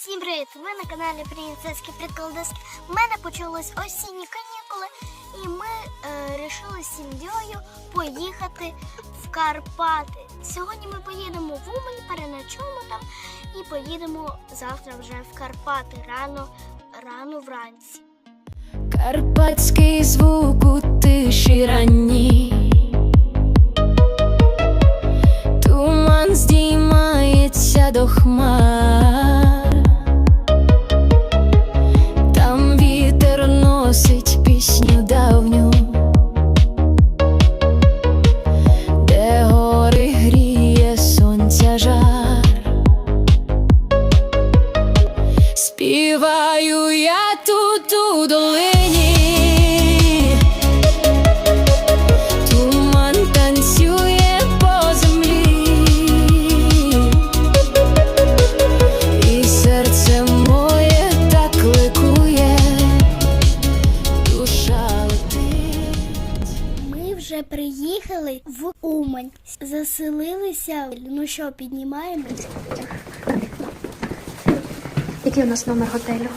Всім привіт! Ви на каналі Принцески Приколдески. У мене почалось осінні канікули, і ми е, рішили з сім'єю поїхати в Карпати. Сьогодні ми поїдемо в Умань, переночуємо там і поїдемо завтра вже в Карпати рано, рано вранці. Карпатський звук у тиші ранній Туман здіймається до хмар Заселилися. Ну що, піднімаємось? Який у нас номер готелю?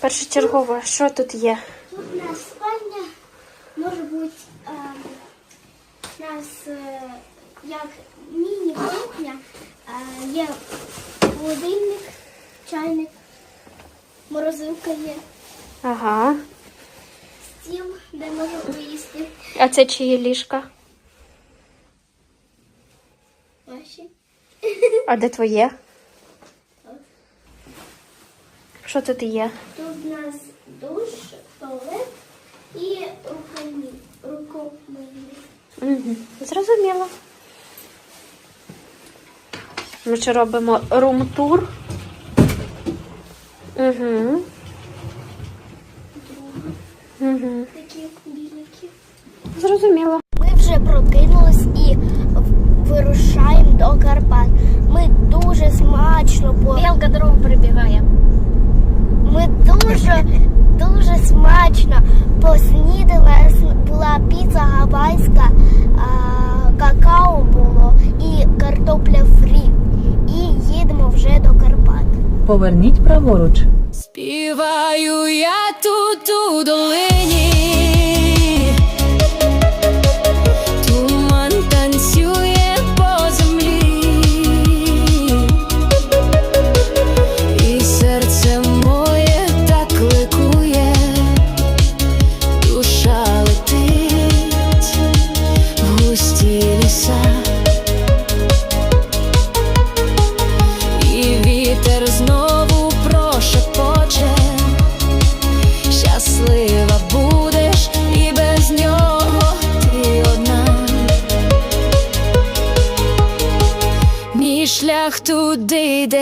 Першочергово, що тут є? Тут у нас спальня, може бути е, у нас е, як міні-кухня, е, є холодильник, чайник, морозилка є, Ага. Стіл, де можна поїсти. А це чиї ліжка? Наші. А де твоє? Що тут є? Тут у нас душ, туалет і рукомий. рукомийник. Угу. Зрозуміло. Ми ще робимо рум-тур. Угу. Угу. Такі білики. Зрозуміло. Ми вже прокинулись і вирушаємо до Карпат. Ми дуже смачно по Білка дорогу перебігає. ми дуже дуже смачно поснідали. Була піца гавайська, какао було і картопля фрі. І їдемо вже до Карпат. Поверніть праворуч. Співаю я тут у долині, туман танцює по землі, і серце моє так ликує, душа летить в густі ліса.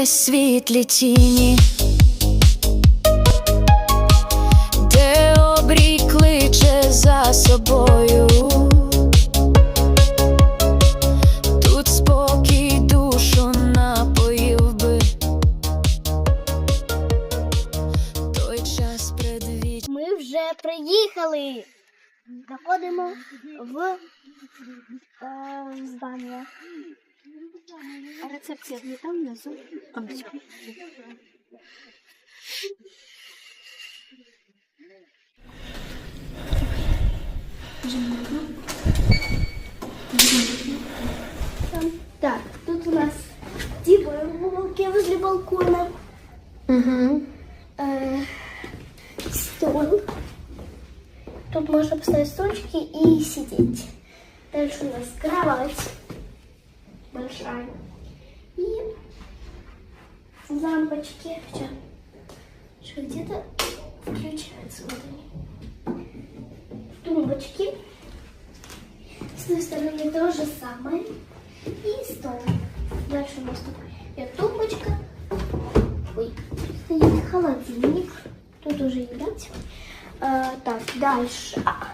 Світлі тіні, де обрій кличе за собою. Тут спокій душу напоїв би той час предвіч. Ми вже приїхали. Заходимо в е, здання. Рецепція не там внизу. Все. Так, тут у нас диван в уголке возле балкона. Угу. Э, стол. Тут можно поставить стульчики и сидеть. Дальше у нас кровать большая. И лампочки. Что? Где-то включается вот они. Тумбочки. С той стороны то же самое. И стол. Дальше у нас тут идет тумбочка. Ой, стоит холодильник. Тут уже едать. А, так, дальше. А,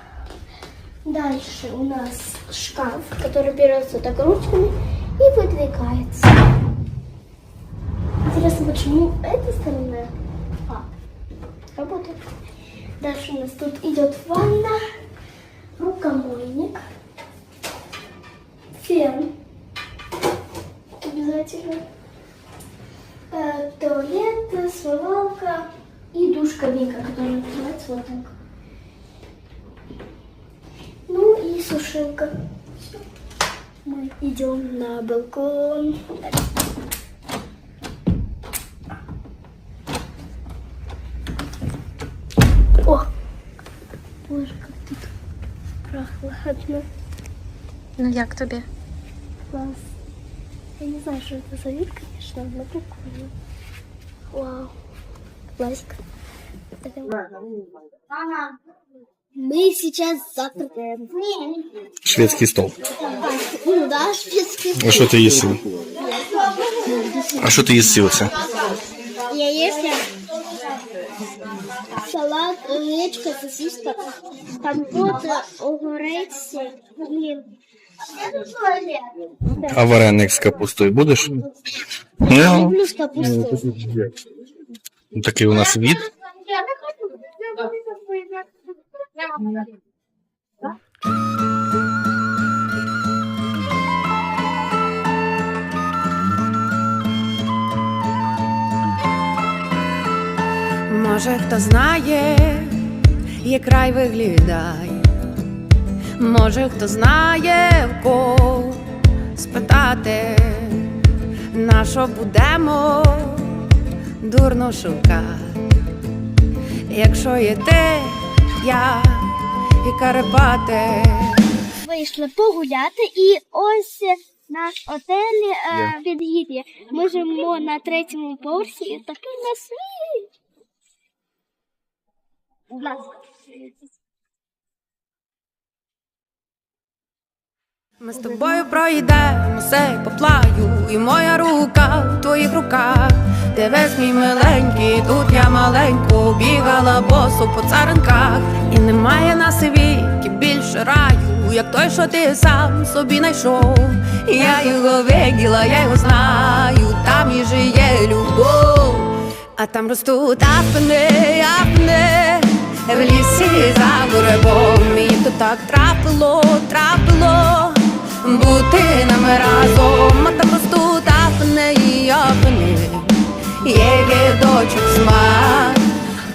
Дальше у нас шкаф, который берется так ручками и выдвигается. Интересно, почему эта сторона а, работает. Дальше у нас тут идет ванна, рукомойник, фен. Обязательно. Э, туалет, смывалка и душ кабинка, которая открывается вот так. Ну и сушилка. Мы идем на балкон. О! Боже, как тут прохладно. Ну як тобі? Класс. Я не знаю, что это за вид, конечно, но прикольно. Вау. Классика. Мы сейчас завтракаем. Шведський стол. Ну да, шведский. А що ти їси? А що ти їси оце? Яєчня. Салат, гречка, сосиска, компот, огурець і... А вареник з капустою будеш? Ну, Люблю з капустою. такий у нас від. Може, хто знає, як рай виглядає, може, хто знає, в кого спитати, на що будемо дурно шукати, якщо є ти, я і Карпати. Вийшли погуляти і ось наш отель е, підгір'я. Ми живемо на третьому поверсі і такий нас світ. Будь ласка. Ми з тобою пройдемо все поплаю, і моя рука в твоїх руках. Дивись, мій миленький, тут я маленько бігала босу по царинках. І немає на світі більше раю, як той, що ти сам собі знайшов. Я його виділа, я його знаю, там і жиє любов. А там ростуть апни, апни, в лісі за буребом. Мені то так трапило, трапило бути нам разом. А там так не апни, є дочок смак.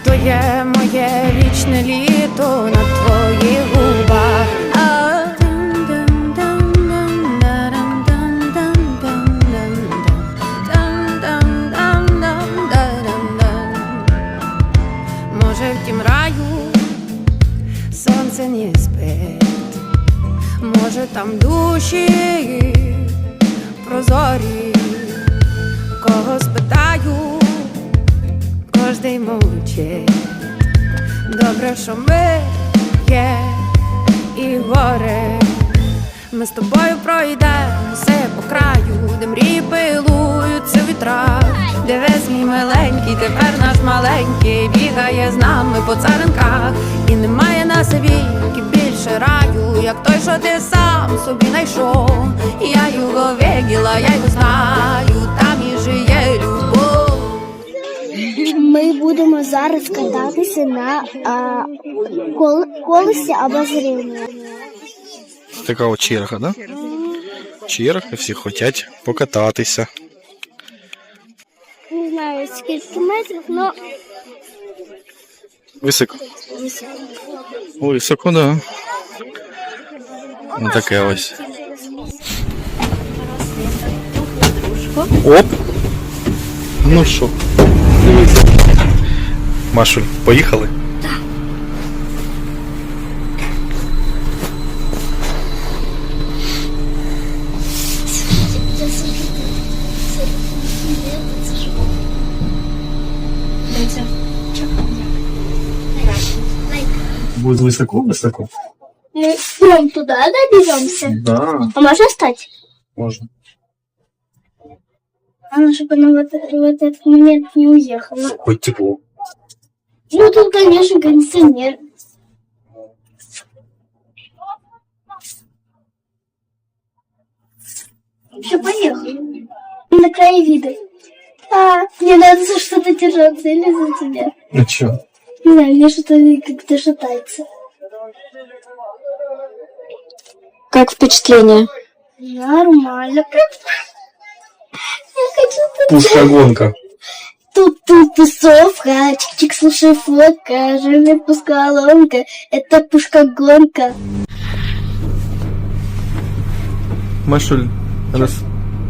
То є моє вічне літо на твоїх губах. Дивись, мій миленький, тепер наш маленький бігає з нами по царинках. І немає на світі більше раю, як той, що ти сам собі знайшов. Я його виділа, я його знаю, там і жиє любов. Ми будемо зараз кататися на а, кол, колесі або зрівня. Така от черга, да? Черга, всі хочуть покататися. Знаю скільки метрів, але Високо. О, високо, да. Ну таке ось. Оп! Ну що, дивіться. Машуль, поїхали? Будет высоко, высоко. мы прям туда доберемся. Да, А можно встать? можно. Главное, чтобы она в, это- в этот момент не уехала. Хоть тепло. Ну, тут, конечно, кондиционер. Все, поехали. На крае вида. А, мне надо за что-то держаться или за тебя. Ну чё? Не знаю, мне что-то как-то шатается. Как впечатление? Нормально. Я хочу тут. Пушка-гонка. Тут тут тусовка, чик-чик, слушай фотка, жирный пускалонка, это пушка-гонка. Машуль, роз...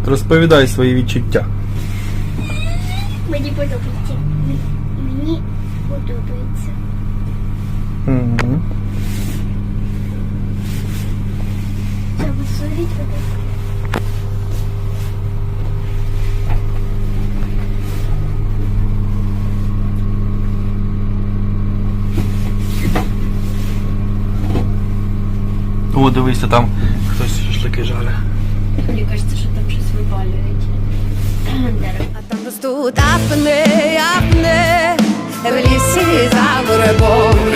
розповідай свої відчуття. Мені подобається. Мені подобається. Угу. Треба соріть води. О, дивися, там хтось шашлики жаре. Мені кажется, що там щось випалюють. А там ростуть апни, апни В лісі за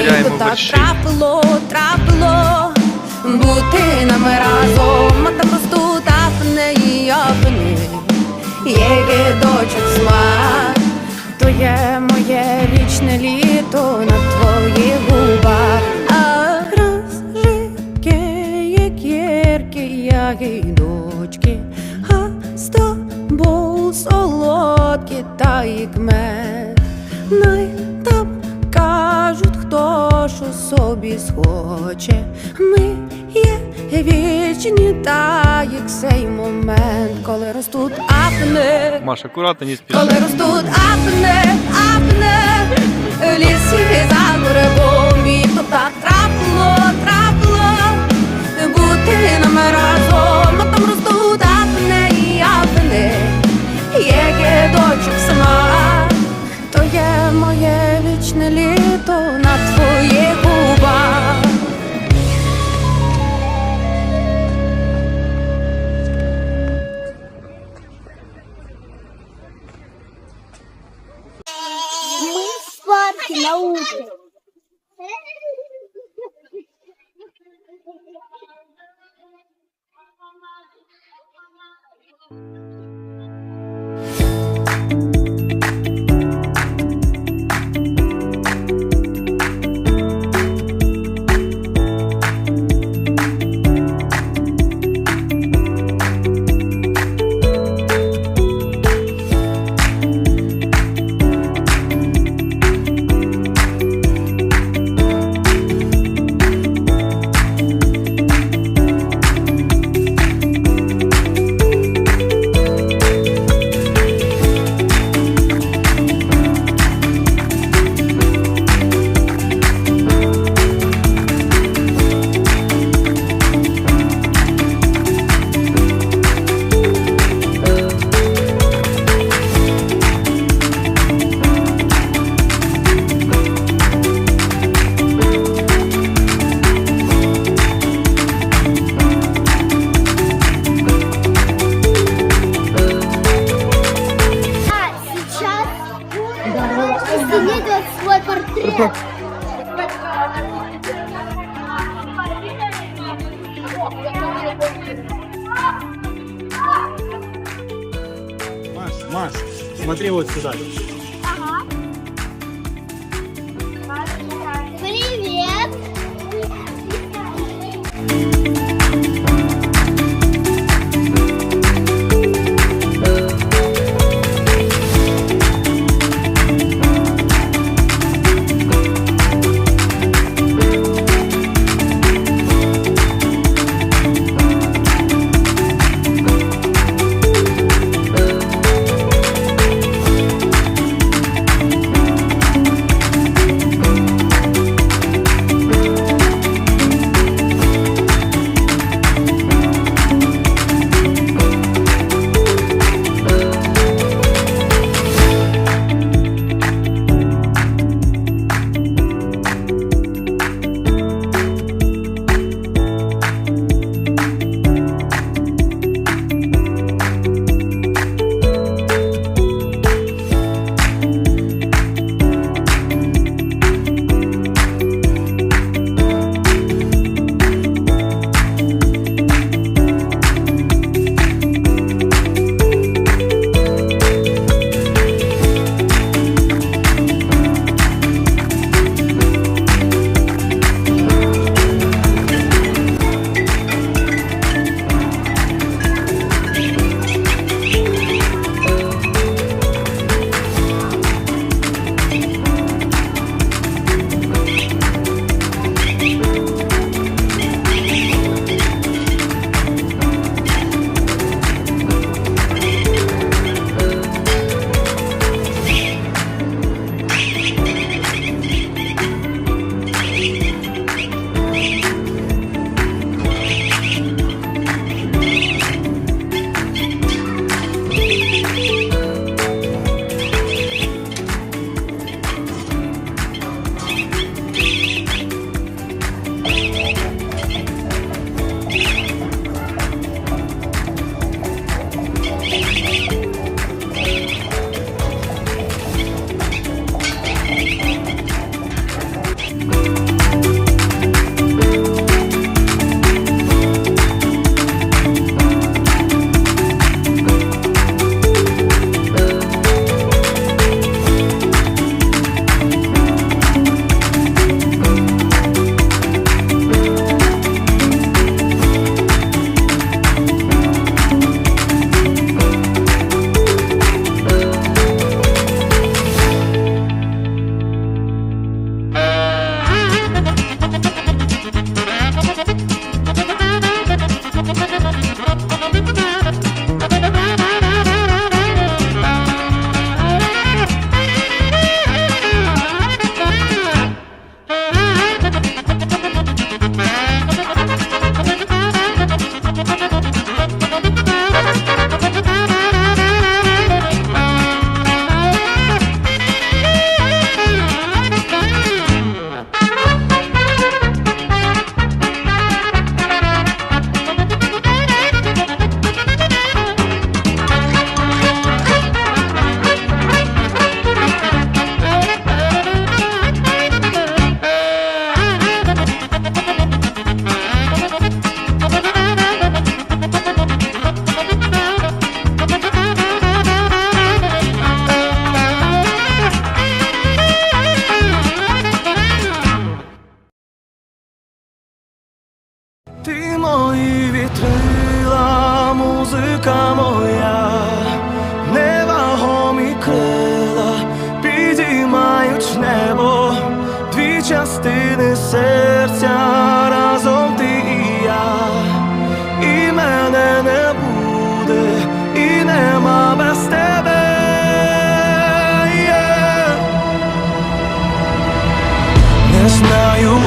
І так трапило, трапило Бути нами разом. А там ростуть апни і апни Є дочок смак. То є моє вічне літо на твоїх губах. А розжике, як гіркі ягідочки А з тобою солодкі та як мед Най там кажуть, хто що собі схоче. Ми є вічні, та як цей момент, коли ростуть апни Маша, акуратно, не спіши. коли ростуть апне, апне, в лісі за буребом І то так трапило, трапило. Бути нами разом А там ростуть апне і апне. Є дочок сама моє вічне літо на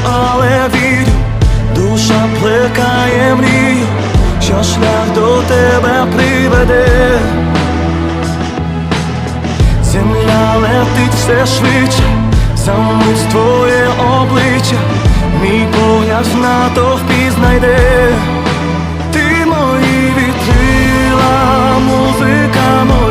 але вірю, душа плекає мрію, що шлях до тебе приведе. Земля летить все швидше, замить твоє обличчя, мій погляд то впізнайде, Ти мої вітрила, музика моя.